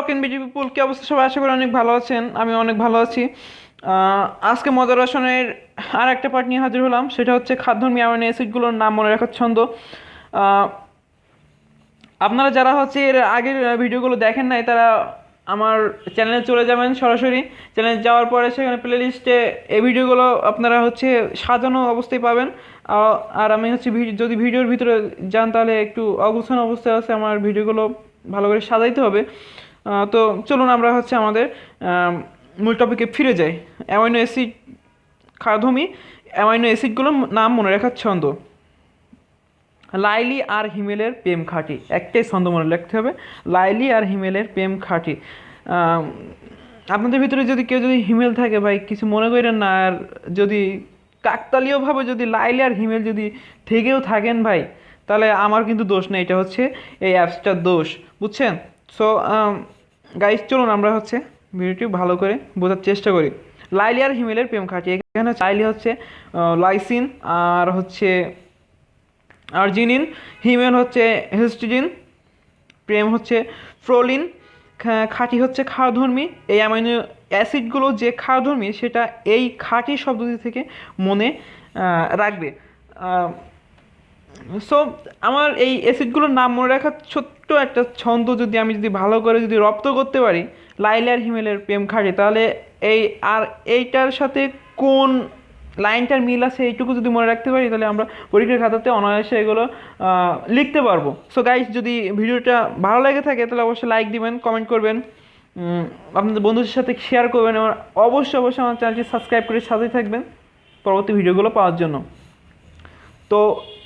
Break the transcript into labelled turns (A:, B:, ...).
A: রকেন BJP পুল কি অবস্থা? সবাই আশা করি অনেক ভালো আছেন। আমি অনেক ভালো আছি। আজকে মজার রসনের আর একটা পার্ট নিয়ে হাজির হলাম। সেটা হচ্ছে খাদ্যধর্মী অ্যামাইনো অ্যাসিডগুলোর নাম মনে রাখার ছন্দ। আপনারা যারা হচ্ছে এর আগের ভিডিওগুলো দেখেন নাই, তারা আমার চ্যানেলে চলে যাবেন সরাসরি। চ্যানেলে যাওয়ার পরে সেখানে প্লে লিস্টে এই ভিডিওগুলো আপনারা হচ্ছে সাজানো অবস্থায় পাবেন। আর আমি হচ্ছে যদি ভিডিওর ভিতরে যান, তাহলে একটু অগোছানো অবস্থায় আছে। আমার ভিডিওগুলো ভালো করে সাজাইতে হবে। তো চলুন আমরা হচ্ছে আমাদের মূল টপিকে ফিরে যাই। অ্যামাইনো অ্যাসিড খাদ্যমি অ্যামাইনো অ্যাসিডগুলোর নাম মনে রাখার ছন্দ। লাইলি আর হিমেলের প্রেম খাঁটি, একটাই ছন্দ মনে রাখতে হবে। লাইলি আর হিমেলের প্রেম খাঁটি। আপনাদের ভিতরে যদি কেউ যদি হিমেল থাকে ভাই, কিছু মনে করেন না, আর যদি কাকতালীয়ভাবে যদি লাইলি আর হিমেল যদি থেকেও থাকেন ভাই, তাহলে আমার কিন্তু দোষ নেই এটা হচ্ছে এই অ্যাপসটার দোষ। বুঝছেন? সো গাইজ চলুন আমরা হচ্ছে ভিডিওটি ভালো করে বোঝার চেষ্টা করি। লাইলি আর হিমেলের প্রেম খাঁটি। এখানে হচ্ছে লাইলি হচ্ছে লাইসিন আর হচ্ছে আর্জিনিন। হিমেল হচ্ছে হিস্টিডিন প্রেম হচ্ছে ফ্রোলিন। খাঁটি হচ্ছে ক্ষারধর্মী। এই অ্যামাইনো অ্যাসিডগুলো যে ক্ষারধর্মী, সেটা এই খাঁটি শব্দটি থেকে মনে রাখবে। সো আমার এই অ্যাসিডগুলোর নাম মনে রাখার ছোট্ট একটা ছন্দ যদি আমি যদি ভালো করে যদি রপ্ত করতে পারি লাইলার হিমেলের প্রেম খাটে, তাহলে এই আর এইটার সাথে কোন লাইনটার মিল আছে এইটুকু যদি মনে রাখতে পারি, তাহলে আমরা পরীক্ষার খাতাতে অনায়াসে এগুলো লিখতে পারব। সো গাইস যদি ভিডিওটা ভালো লেগে থাকে, তাহলে অবশ্যই লাইক দিবেন কমেন্ট করবেন আপনাদের বন্ধুদের সাথে শেয়ার করবেন, এবং অবশ্যই অবশ্যই আমার চ্যানেলটি সাবস্ক্রাইব করে সাথেই থাকবেন পরবর্তী ভিডিওগুলো পাওয়ার জন্য। তো